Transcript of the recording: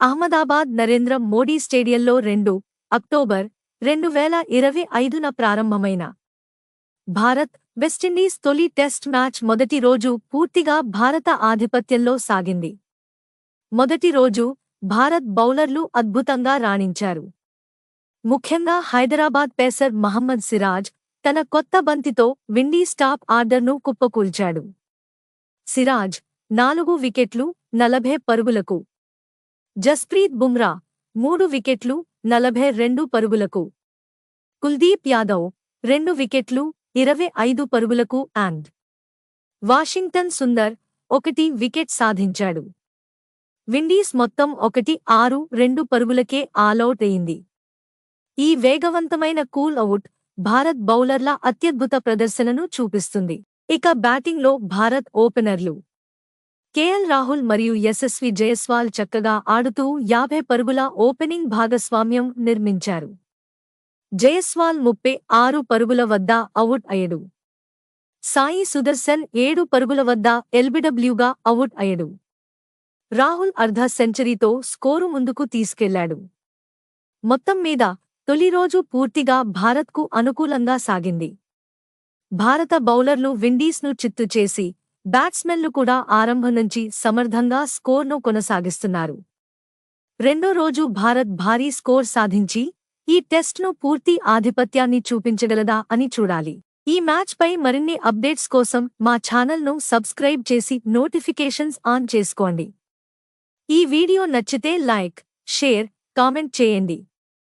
అహ్మదాబాద్ నరేంద్ర మోడీ స్టేడియంలో రెండు అక్టోబర్ రెండు వేల ఇరవై ఐదున ప్రారంభమైన భారత్ వెస్టిండీస్ తొలి టెస్ట్ మ్యాచ్ మొదటి రోజు పూర్తిగా భారత ఆధిపత్యంలో సాగింది. మొదటి రోజు భారత్ బౌలర్లు అద్భుతంగా రాణించారు. ముఖ్యంగా హైదరాబాద్ పేసర్ మహమ్మద్ సిరాజ్ తన కొత్త బంతితో విండీస్ టాప్ ఆర్డర్ను కుప్పకూల్చాడు. సిరాజ్ నాలుగు వికెట్లు నలభై పరుగులకు జస్ప్రీత్ బుమ్రా మూడు వికెట్లు నలభై రెండు పరుగులకు. కుల్దీప్ యాదవ్ రెండు వికెట్లు ఇరవై ఐదు పరుగులకు అండ్. వాషింగ్టన్ సుందర్ ఒకటి వికెట్ సాధించాడు. విండీస్ మొత్తం ఒకటి ఆరు రెండు పరుగులకే ఆలౌట్ అయింది. ఈ వేగవంతమైన కూల్ అవుట్ భారత్ బౌలర్ల అత్యద్భుత ప్రదర్శనను చూపిస్తుంది. ఇక బ్యాటింగ్లో భారత్ ఓపెనర్లు. కేఎల్ రాహుల్ మరియు యశస్వి జయస్వాల్ చక్కగా ఆడుతూ యాభై పరుగుల ఓపెనింగ్ భాగస్వామ్యం నిర్మించారు. జయస్వాల్ ముప్పై ఆరు పరుగుల వద్ద అవుట్ అయ్యడు. సాయి సుదర్శన్ ఏడు పరుగుల వద్ద ఎల్బిడబ్ల్యూగా అవుట్ అయ్యడు. రాహుల్ అర్ధ సెంచరీతో స్కోరు ముందుకు తీసుకెళ్ళాడు. మొత్తం మీద తొలి రోజు పూర్తిగా భారత్కు అనుకూలంగా సాగింది. భారత బౌలర్లు విండీస్ను చిత్తు చేసి బ్యాట్స్మెన్లు కూడా ఆరంభం నుంచి సమర్థంగా స్కోర్ను కొనసాగిస్తున్నారు. రెండో రోజు భారత్ భారీ స్కోర్ సాధించి ఈ టెస్ట్ను పూర్తి ఆధిపత్యాన్ని చూపించగలదా అని చూడాలి. ఈ మ్యాచ్పై మరిన్ని అప్డేట్స్ కోసం మా ఛానల్ను సబ్స్క్రైబ్ చేసి నోటిఫికేషన్స్ ఆన్ చేసుకోండి. ఈ వీడియో నచ్చితే లైక్ షేర్ కామెంట్ చేయండి.